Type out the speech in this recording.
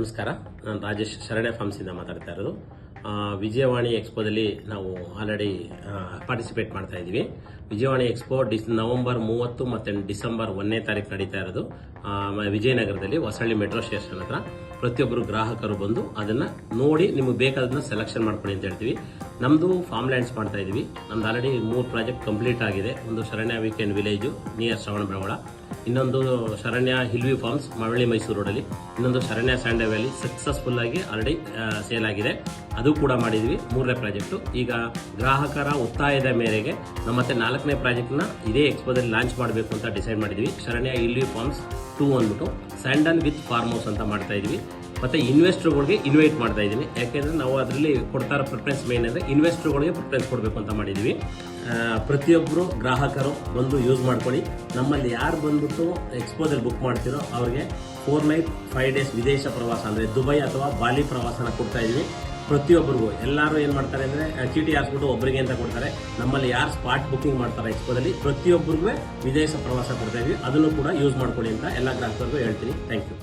ನಮಸ್ಕಾರ. ನಾನು ರಾಜೇಶ್ ಶರಣೆ ಫಾರ್ಮ್ಸಿಂದ ಮಾತಾಡ್ತಾ ಇರೋದು. ವಿಜಯವಾಣಿ ಎಕ್ಸ್ಪೋದಲ್ಲಿ ನಾವು ಆಲ್ರೆಡಿ ಪಾರ್ಟಿಸಿಪೇಟ್ ಮಾಡ್ತಾ ಇದ್ದೀವಿ. ವಿಜಯವಾಣಿ ಎಕ್ಸ್ಪೋ ಡಿಸ್ ನವೆಂಬರ್ ಮೂವತ್ತು ಮತ್ತು ಡಿಸೆಂಬರ್ ಒಂದನೇ ತಾರೀಕು ನಡೀತಾ ಇರೋದು. ವಿಜಯನಗರದಲ್ಲಿ ಹೊಸಳ್ಳಿ ಮೆಟ್ರೋ ಸ್ಟೇಷನ್ ಹತ್ರ. ಪ್ರತಿಯೊಬ್ಬರು ಗ್ರಾಹಕರು ಬಂದು ಅದನ್ನು ನೋಡಿ ನಿಮಗೆ ಬೇಕಾದನ್ನ ಸೆಲೆಕ್ಷನ್ ಮಾಡ್ಕೊಳ್ಳಿ ಅಂತ ಹೇಳ್ತೀವಿ. ನಮ್ಮದು ಫಾರ್ಮ್ ಲ್ಯಾಂಡ್ಸ್ ಮಾಡ್ತಾ ಇದ್ದೀವಿ ನಮ್ದು ಆಲ್ರೆಡಿ ಮೂರು ಪ್ರಾಜೆಕ್ಟ್ ಕಂಪ್ಲೀಟ್ ಆಗಿದೆ. ಒಂದು Sharanya weekend village near Shravana Belagola. ಇನ್ನೊಂದು Sharanya hill view farms Malavalli Mysore ರೋಡಲ್ಲಿ ಇನ್ನೊಂದು ಶರಣ್ಯ ಸ್ಯಾಂಡ ವ್ಯಾಲಿ ಸಕ್ಸಸ್ಫುಲ್ ಆಗಿ ಆಲ್ರೆಡಿ ಸೇಲ್ ಆಗಿದೆ. ಅದು ಕೂಡ ಮಾಡಿದ್ವಿ, ಮೂರನೇ ಪ್ರಾಜೆಕ್ಟು ಈಗ ಗ್ರಾಹಕರ ಒತ್ತಾಯದ ಮೇರೆಗೆ ನಮ್ಮ ಮತ್ತೆ ನಾಲ್ಕನೇ ಪ್ರಾಜೆಕ್ಟ್ನ ಇದೇ ಎಕ್ಸ್ಪೋದಲ್ಲಿ ಲಾಂಚ್ ಮಾಡಬೇಕು ಅಂತ ಡಿಸೈಡ್ ಮಾಡಿದ್ವಿ. Sharanya hill view farms two ಅಂದ್ಬಿಟ್ಟು ಸ್ಯಾಂಡಲ್ ವಿತ್ ಫಾರ್ಮ್ ಹೌಸ್ ಅಂತ ಮಾಡ್ತಾ ಇದ್ವಿ. ಮತ್ತೆ ಇನ್ವೆಸ್ಟರ್ಗಳಿಗೆ ಇನ್ವೈಟ್ ಮಾಡ್ತಾ ಇದ್ದೀನಿ. ಯಾಕೆಂದ್ರೆ ನಾವು ಅದರಲ್ಲಿ ಕೊಡ್ತಾ ಇರೋ ಪ್ರಿಫರೆನ್ಸ್ ಮೇನ್ ಅಂದರೆ ಇನ್ವೆಸ್ಟರ್ಗಳಿಗೆ ಪ್ರಿಫರೆನ್ಸ್ ಕೊಡಬೇಕು ಅಂತ ಮಾಡಿದ್ದೀವಿ ಪ್ರತಿಯೊಬ್ಬರು ಗ್ರಾಹಕರು ಬಂದು ಯೂಸ್ ಮಾಡ್ಕೊಳ್ಳಿ. ನಮ್ಮಲ್ಲಿ ಯಾರು ಬಂದ್ಬಿಟ್ಟು ಎಕ್ಸ್ಪೋದಲ್ಲಿ ಬುಕ್ ಮಾಡ್ತಿರೋ ಅವ್ರಿಗೆ ಫೋರ್ ನೈಟ್ ಫೈವ್ ಡೇಸ್ ವಿದೇಶ ಪ್ರವಾಸ ಅಂದರೆ ದುಬೈ ಅಥವಾ ಬಾಲಿ ಪ್ರವಾಸನ ಕೊಡ್ತಾ ಇದ್ದೀವಿ. ಪ್ರತಿಯೊಬ್ಬರಿಗೂ ಎಲ್ಲರೂ ಏನು ಮಾಡ್ತಾರೆ ಅಂದರೆ ಚೀಟಿ ಹಾಕ್ಬಿಟ್ಟು ಒಬ್ಬರಿಗೆ ಅಂತ ಕೊಡ್ತಾರೆ. ನಮ್ಮಲ್ಲಿ ಯಾರು ಸ್ಪಾಟ್ ಬುಕ್ಕಿಂಗ್ ಮಾಡ್ತಾರೆ ಎಕ್ಸ್ಪೋದಲ್ಲಿ ಪ್ರತಿಯೊಬ್ಬರಿಗೂ ವಿದೇಶ ಪ್ರವಾಸ ಕೊಡ್ತಾ ಇದ್ದೀವಿ. ಅದನ್ನು ಕೂಡ ಯೂಸ್ ಮಾಡ್ಕೊಳ್ಳಿ ಅಂತ ಎಲ್ಲ ಗ್ರಾಹಕರಿಗೂ ಹೇಳ್ತೀನಿ. Thank you